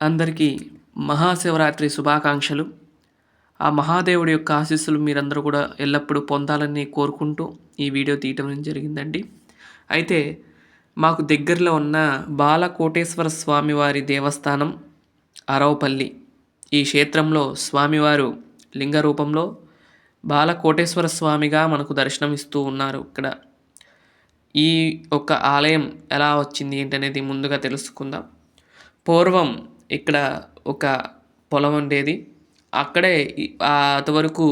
అందరికీ మహాశివరాత్రి శుభాకాంక్షలు. ఆ మహాదేవుడి యొక్క ఆశీస్సులు మీరందరూ కూడా ఎల్లప్పుడూ పొందాలని కోరుకుంటూ ఈ వీడియో తీయటం జరిగిందండి. అయితే మాకు దగ్గరలో ఉన్న బాలకోటేశ్వర స్వామివారి దేవస్థానం అరవపల్లి. ఈ క్షేత్రంలో స్వామివారు లింగ రూపంలో బాలకోటేశ్వర స్వామిగా మనకు దర్శనమిస్తూ ఉన్నారు ఇక్కడ. ఈ యొక్క ఆలయం ఎలా వచ్చింది ఏంటనేది ముందుగా తెలుసుకుందాం. పూర్వం ఇక్కడ ఒక పొలం ఉండేది. అక్కడే అంతవరకు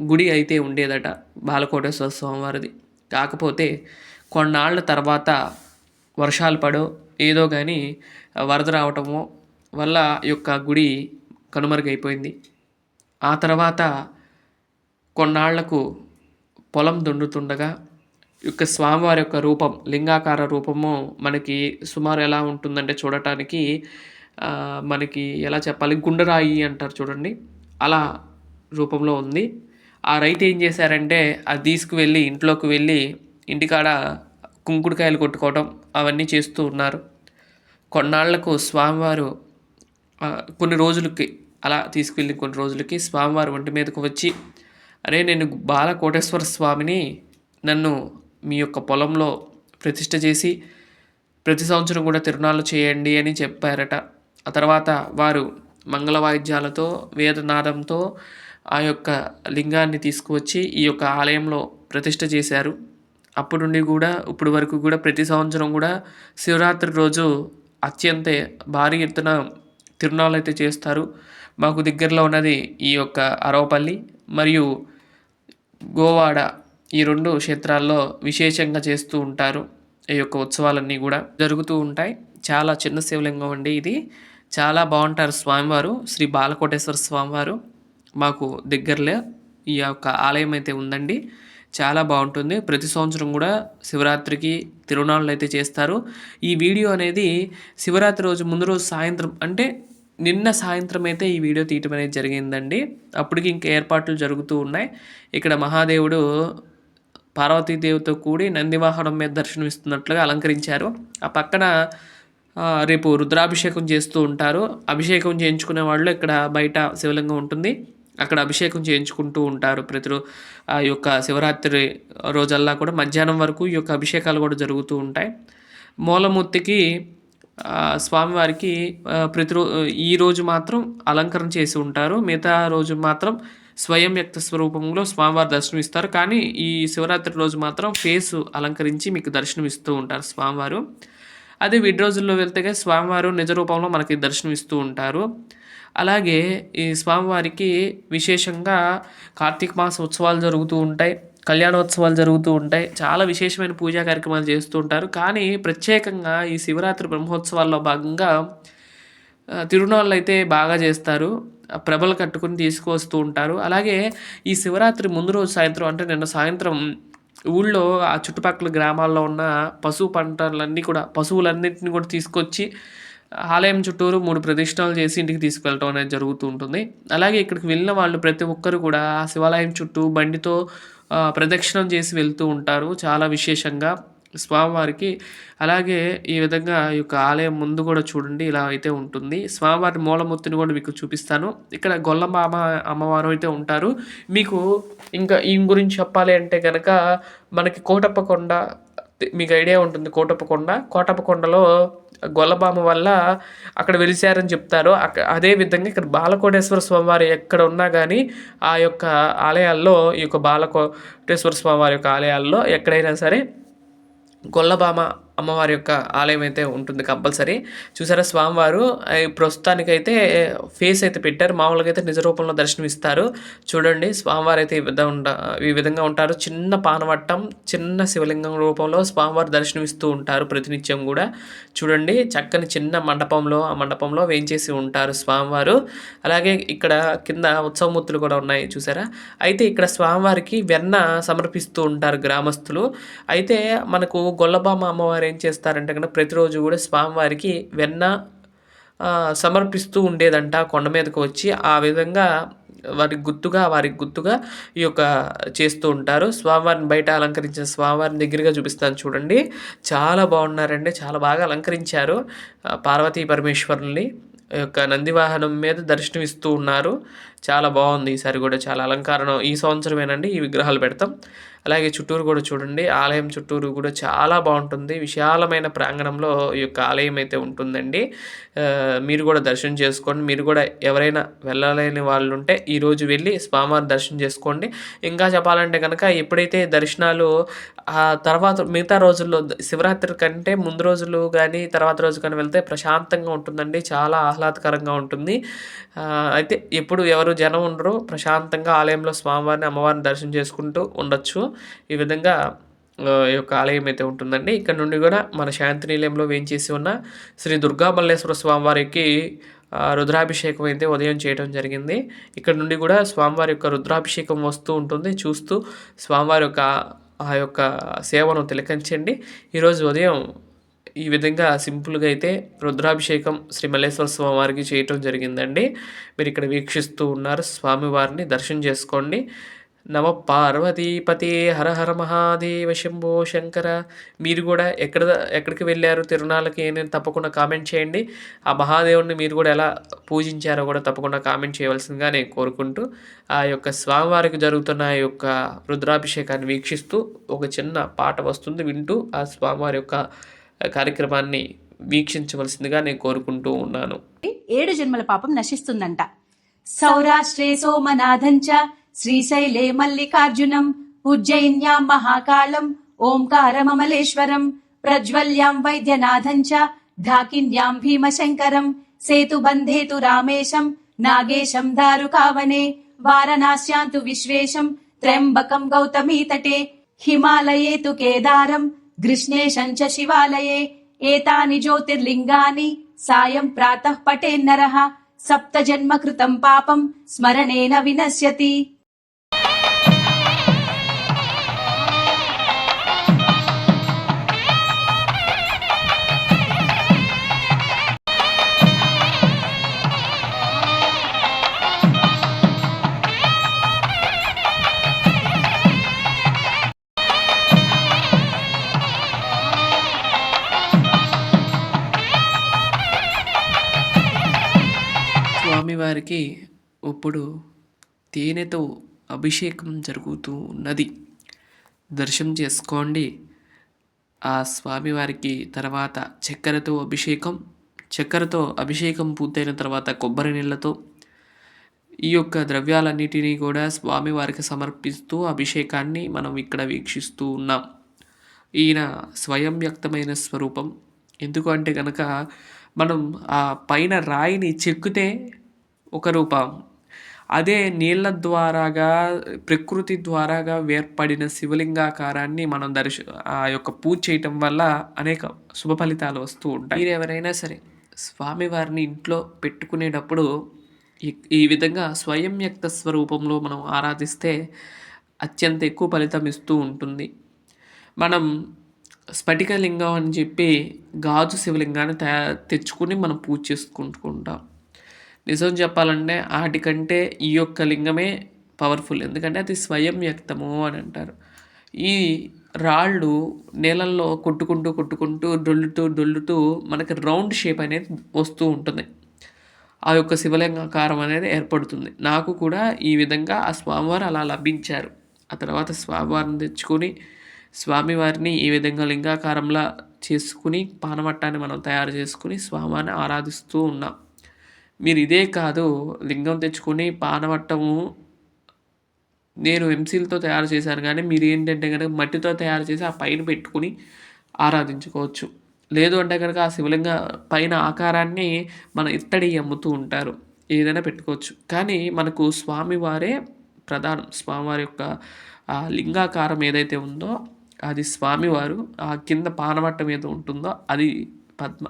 గుడి అయితే ఉండేదట బాలకోటేశ్వర స్వామివారిది. కాకపోతే కొన్నాళ్ళ తర్వాత వర్షాలు పడో ఏదో కానీ వరద రావటమో వల్ల యొక్క గుడి కనుమరుగైపోయింది. ఆ తర్వాత కొన్నాళ్ళకు పొలం దున్నుతుండగా యొక్క స్వామివారి యొక్క రూపం లింగాకార రూపము మనకి సుమారు ఎలా ఉంటుందంటే చూడటానికి మనకి ఎలా చెప్పాలి? గుండెరాయి అంటారు చూడండి. అలా రూపంలో ఉంది. ఆ రైతు ఏం చేశారంటే అది తీసుకువెళ్ళి ఇంట్లోకి వెళ్ళి ఇంటికాడ కుంకుడుకాయలు కొట్టుకోవడం అవన్నీ చేస్తూ ఉన్నారు. కొన్నాళ్ళకు స్వామివారు కొన్ని రోజులకి అలా తీసుకువెళ్ళి కొన్ని రోజులకి స్వామివారు ఒంటి మీదకు వచ్చి అరే నేను బాలకోటేశ్వర స్వామిని నన్ను మీ యొక్క పొలంలో ప్రతిష్ట చేసి ప్రతి సంవత్సరం కూడా తిరునాళ్ళు చేయండి అని చెప్పారట. ఆ తర్వాత వారు మంగళ వాయిద్యాలతో వేదనాదంతో ఆ యొక్క లింగాన్ని తీసుకువచ్చి ఈ యొక్క ఆలయంలో ప్రతిష్ట చేశారు. అప్పటి నుండి కూడా ఇప్పుడు వరకు కూడా ప్రతి సంవత్సరం కూడా శివరాత్రి రోజు అత్యంత భారీ ఎత్తున తిరునాళ్ళు అయితే చేస్తారు. మాకు దగ్గరలో ఉన్నది ఈ యొక్క అరవపల్లి మరియు గోవాడ ఈ రెండు క్షేత్రాల్లో విశేషంగా చేస్తూ ఉంటారు. ఈ యొక్క ఉత్సవాలన్నీ కూడా జరుగుతూ ఉంటాయి. చాలా చిన్న శివలింగం అండి ఇది. చాలా బాగుంటారు స్వామివారు శ్రీ బాలకోటేశ్వర స్వామివారు. మాకు దగ్గరలో ఈ యొక్క ఆలయం అయితే ఉందండి. చాలా బాగుంటుంది. ప్రతి సంవత్సరం కూడా శివరాత్రికి తిరునాళ్ళు అయితే చేస్తారు. ఈ వీడియో అనేది శివరాత్రి రోజు ముందు రోజు సాయంత్రం అంటే నిన్న సాయంత్రం అయితే ఈ వీడియో తీయటం అనేది జరిగిందండి. అప్పటికి ఇంకా ఏర్పాట్లు జరుగుతూ ఉన్నాయి. ఇక్కడ మహాదేవుడు పార్వతీదేవితో కూడి నందివాహనం మీద దర్శనం ఇస్తున్నట్లుగా అలంకరించారు. ఆ పక్కన రేపు రుద్రాభిషేకం చేస్తూ ఉంటారు. అభిషేకం చేయించుకునే వాళ్ళు ఇక్కడ బయట శివలింగం ఉంటుంది. అక్కడ అభిషేకం చేయించుకుంటూ ఉంటారు. ప్రతి ఆ యొక్క శివరాత్రి రోజల్లా కూడా మధ్యాహ్నం వరకు ఈ యొక్క అభిషేకాలు కూడా జరుగుతూ ఉంటాయి. మూలమూర్తికి స్వామివారికి ప్రతిరో ఈ రోజు మాత్రం అలంకరణ చేసి ఉంటారు. మిగతా రోజు మాత్రం స్వయం వ్యక్త స్వరూపంలో స్వామివారి దర్శనం ఇస్తారు కానీ ఈ శివరాత్రి రోజు మాత్రం ఫేసు అలంకరించి మీకు దర్శనం ఇస్తూ ఉంటారు స్వామివారు. అదే విడి రోజుల్లో వెళ్తే స్వామివారు నిజ రూపంలో మనకి దర్శనమిస్తూ ఉంటారు. అలాగే ఈ స్వామివారికి విశేషంగా కార్తీక మాస ఉత్సవాలు జరుగుతూ ఉంటాయి కళ్యాణోత్సవాలు జరుగుతూ ఉంటాయి. చాలా విశేషమైన పూజా కార్యక్రమాలు చేస్తూ ఉంటారు. కానీ ప్రత్యేకంగా ఈ శివరాత్రి బ్రహ్మోత్సవాల్లో భాగంగా తిరునాళ్ళు అయితే బాగా చేస్తారు. ప్రభలు కట్టుకుని తీసుకువస్తూ ఉంటారు. అలాగే ఈ శివరాత్రి ముందు రోజు సాయంత్రం అంటే నిన్న సాయంత్రం ఊళ్ళో ఆ చుట్టుపక్కల గ్రామాల్లో ఉన్న పశు పంటలన్నీ కూడా పశువులన్నింటినీ కూడా తీసుకొచ్చి ఆలయం చుట్టూరు మూడు ప్రదక్షిణాలు చేసి ఇంటికి తీసుకెళ్ళటం అనేది జరుగుతూ ఉంటుంది. అలాగే ఇక్కడికి వెళ్ళిన వాళ్ళు ప్రతి ఒక్కరు కూడా ఆ శివాలయం చుట్టూ బండితో ప్రదక్షిణం చేసి వెళ్తూ ఉంటారు చాలా విశేషంగా. స్వామివారికి. అలాగే ఈ విధంగా ఈ యొక్క ఆలయం ముందు కూడా చూడండి ఇలా అయితే ఉంటుంది. స్వామివారి మూలమూర్తిని కూడా మీకు చూపిస్తాను. ఇక్కడ గొల్లమామ అమ్మవారు అయితే ఉంటారు. మీకు ఇంకా ఈ గురించి చెప్పాలి అంటే కనుక మనకి కోటప్పకొండ మీకు ఐడియా ఉంటుంది కోటప్పకొండ. కోటప్పకొండలో గొల్లబామ వల్ల అక్కడ వెలిశారని చెప్తారు. అక్కడ అదే విధంగా ఇక్కడ బాలకోటేశ్వర స్వామివారి ఎక్కడ ఉన్నా కానీ ఆ యొక్క ఆలయాల్లో ఈ యొక్క బాలకోటేశ్వర స్వామివారి యొక్క ఆలయాల్లో ఎక్కడైనా సరే గొల్లబామ అమ్మవారి యొక్క ఆలయం అయితే ఉంటుంది కంపల్సరీ. చూసారా స్వామివారు? ప్రస్తుతానికైతే ఫేస్ అయితే పెట్టారు. మామూలుగా అయితే నిజ రూపంలో దర్శనం ఇస్తారు చూడండి స్వామివారు అయితే ఈ విధంగా ఈ విధంగా ఉంటారు. చిన్న పానవట్టం చిన్న శివలింగం రూపంలో స్వామివారు దర్శనం ఇస్తూ ఉంటారు ప్రతినిత్యం కూడా. చూడండి చక్కని చిన్న మండపంలో ఆ మండపంలో వేయించేసి ఉంటారు స్వామివారు. అలాగే ఇక్కడ కింద ఉత్సవమూర్తులు కూడా ఉన్నాయి చూసారా? అయితే ఇక్కడ స్వామివారికి వెన్న సమర్పిస్తూ ఉంటారు గ్రామస్తులు. అయితే మనకు గొల్లబామ్మ అమ్మవారి ఏం చేస్తారంటే కనుక ప్రతిరోజు కూడా స్వామివారికి వెన్న సమర్పిస్తూ ఉండేదంట కొండ మీదకు వచ్చి. ఆ విధంగా వారికి గుర్తుగా వారికి గుర్తుగా ఈ యొక్క చేస్తూ ఉంటారు. స్వామివారిని బయట అలంకరించిన స్వామివారిని దగ్గరగా చూపిస్తాను చూడండి. చాలా బాగున్నారండి. చాలా బాగా అలంకరించారు పార్వతీ పరమేశ్వరుల్ని. యొక్క నందివాహనం మీద దర్శనం ఇస్తూ ఉన్నారు. చాలా బాగుంది. ఈసారి కూడా చాలా అలంకరణ ఈ సంవత్సరమేనండి ఈ విగ్రహాలు పెడతాం. అలాగే చుట్టూరు కూడా చూడండి. ఆలయం చుట్టూరు కూడా చాలా బాగుంటుంది. విశాలమైన ప్రాంగణంలో ఈ యొక్క ఆలయం అయితే ఉంటుందండి. మీరు కూడా దర్శనం చేసుకోండి. మీరు కూడా ఎవరైనా వెళ్ళలేని వాళ్ళు ఉంటే ఈరోజు వెళ్ళి స్వామివారి దర్శనం చేసుకోండి. ఇంకా చెప్పాలంటే కనుక ఎప్పుడైతే దర్శనాలు ఆ తర్వాత మిగతా రోజుల్లో శివరాత్రి కంటే ముందు రోజులు కానీ తర్వాత రోజు కానీ వెళ్తే ప్రశాంతంగా ఉంటుందండి. చాలా ఆహ్లాదకరంగా ఉంటుంది. అయితే ఎప్పుడు ఎవరు జనం ఉండరు. ప్రశాంతంగా ఆలయంలో స్వామివారిని అమ్మవారిని దర్శనం చేసుకుంటూ ఉండొచ్చు. ఈ విధంగా ఈ యొక్క ఆలయం అయితే ఉంటుందండి. ఇక్కడ నుండి కూడా మన శాంతి నిలయంలో వేయించేసి ఉన్న శ్రీ దుర్గా మల్లేశ్వర స్వామివారికి రుద్రాభిషేకం అయితే ఉదయం చేయడం జరిగింది. ఇక్కడ నుండి కూడా స్వామివారి యొక్క రుద్రాభిషేకం వస్తూ ఉంటుంది. చూస్తూ స్వామివారి యొక్క ఆ యొక్క సేవను తిలకించండి. ఈరోజు ఉదయం ఈ విధంగా సింపుల్గా అయితే రుద్రాభిషేకం శ్రీ మల్లేశ్వర స్వామి వారికి చేయటం జరిగిందండి. మీరు ఇక్కడ వీక్షిస్తూ ఉన్నారు. స్వామివారిని దర్శనం చేసుకోండి. నమ పార్వతీపతి హర హర మహాదేవ శంభో శంకర. మీరు కూడా ఎక్కడ ఎక్కడికి వెళ్ళారు తిరునాళ్ళకి నేను తప్పకుండా కామెంట్ చేయండి. ఆ మహాదేవుడిని మీరు కూడా ఎలా పూజించారో కూడా తప్పకుండా కామెంట్ చేయవలసిందిగా నేను కోరుకుంటూ ఆ యొక్క స్వామివారికి జరుగుతున్న ఆ యొక్క రుద్రాభిషేకాన్ని వీక్షిస్తూ ఒక చిన్న పాట వస్తుంది వింటూ ఆ స్వామివారి యొక్క కార్యక్రమాన్ని వీక్షించవలసిందిగా నేను కోరుకుంటూ ఉన్నాను. ఏడు జన్మల పాపం నశిస్తుందంట. సౌరాష్ట్రే సోమనాథంచ శ్రీశైలే మల్లికార్జునం ఉజ్జయిన్యాం మహాకాళం ఓంకారమమలేశ్వరం ప్రజ్వల్యాం వైద్యనాథం చ ఢాకిన్యాం భీమశంకరం సేతుబంధే తు రామేశం నాగేశం దారుకావనే వారణాస్యాంతు విశ్వేశం త్ర్యంబకం గౌతమీతటే హిమాలయే తు కేదారం గృష్ణేశం చ శివాలయే ఏతాని జ్యోతిర్లింగాని సాయం ప్రాతః పటేన్నరः సప్త జన్మ కృతం పాపం స్మరణేన వినశ్యతి. స్వామివారికి ఇప్పుడు తేనెతో అభిషేకం జరుగుతూ ఉన్నది. దర్శనం చేసుకోండి. ఆ స్వామివారికి తర్వాత చక్కెరతో అభిషేకం చక్కెరతో అభిషేకం పూర్తయిన తర్వాత కొబ్బరి నీళ్ళతో ఈ యొక్క ద్రవ్యాలన్నిటినీ కూడా స్వామివారికి సమర్పిస్తూ అభిషేకాన్ని మనం ఇక్కడ వీక్షిస్తూ ఉన్నాం. ఈయన స్వయం వ్యక్తమైన స్వరూపం. ఎందుకు అంటే కనుక మనం ఆ పైన రాయిని చెక్కితే ఒక రూపం. అదే నీళ్ళ ద్వారాగా ప్రకృతి ద్వారాగా వేర్పడిన శివలింగాకారాన్ని మనం దర్శ ఆ యొక్క పూజ చేయటం వల్ల అనేక శుభ ఫలితాలు వస్తూ ఉంటాయి. మీరు ఎవరైనా సరే స్వామివారిని ఇంట్లో పెట్టుకునేటప్పుడు ఈ- విధంగా స్వయం వ్యక్త స్వరూపంలో మనం ఆరాధిస్తే అత్యంత ఎక్కువ ఫలితం ఇస్తూ ఉంటుంది. మనం స్ఫటికలింగం అని చెప్పి గాజు శివలింగాన్ని తయా తెచ్చుకుని మనం పూజ చేసుకుంటుకుంటాం నిజం చెప్పాలంటే వాటికంటే ఈ యొక్క లింగమే పవర్ఫుల్ ఎందుకంటే అది స్వయం వ్యక్తము అని అంటారు. ఈ రాళ్ళు నీళ్ళల్లో కొట్టుకుంటూ కొట్టుకుంటూ డొల్లుతూ డొల్లుతూ మనకి రౌండ్ షేప్ అనేది వస్తూ ఉంటుంది. ఆ యొక్క శివలింగాకారం అనేది ఏర్పడుతుంది. నాకు కూడా ఈ విధంగా ఆ స్వామివారు అలా లభించారు. ఆ తర్వాత స్వామివారిని తెచ్చుకొని స్వామివారిని ఈ విధంగా లింగాకారంలా చేసుకుని పానవట్టాన్ని మనం తయారు చేసుకుని స్వామివారిని ఆరాధిస్తూ ఉన్నాం. మీరు ఇదే కాదు లింగం తెచ్చుకొని పానవట్టము నేను ఎంసీలతో తయారు చేశాను కానీ మీరు ఏంటంటే కనుక మట్టితో తయారు చేసి ఆ పైన పెట్టుకుని ఆరాధించుకోవచ్చు. లేదు అంటే కనుక ఆ శివలింగ పైన ఆకారాన్ని మన ఇత్తడి అమ్ముతూ ఉంటారు. ఏదైనా పెట్టుకోవచ్చు. కానీ మనకు స్వామివారే ప్రధానం. స్వామివారి యొక్క ఆ లింగాకారం ఏదైతే ఉందో అది స్వామివారు. ఆ కింద పానవట్టం ఏదో ఉంటుందో అది పద్మ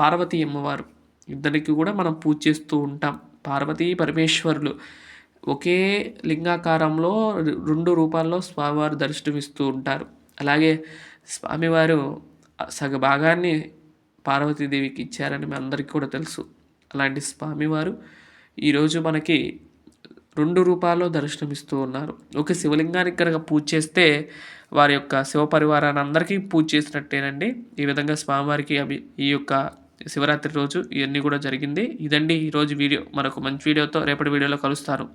పార్వతీ అమ్మవారు. ఇద్దరికి కూడా మనం పూజ చేస్తూ ఉంటాం. పార్వతీ పరమేశ్వరులు ఒకే లింగాకారంలో రెండు రూపాల్లో స్వామివారు దర్శనమిస్తూ ఉంటారు. అలాగే స్వామివారు సగ భాగాన్ని పార్వతీదేవికి ఇచ్చారని మీ అందరికీ కూడా తెలుసు. అలాంటి స్వామివారు ఈరోజు మనకి రెండు రూపాల్లో దర్శనమిస్తూ ఉన్నారు. ఒక శివలింగానికి కనుక పూజ చేస్తే వారి యొక్క శివ పరివారాన్ని అందరికీ పూజ చేసినట్టేనండి. ఈ విధంగా స్వామివారికి అభి ఈ యొక్క శివరాత్రి రోజు ఇవన్నీ కూడా జరిగింది. ఇదండి ఈరోజు వీడియో. మరొక మంచి వీడియోతో రేపటి వీడియోలో కలుస్తారు.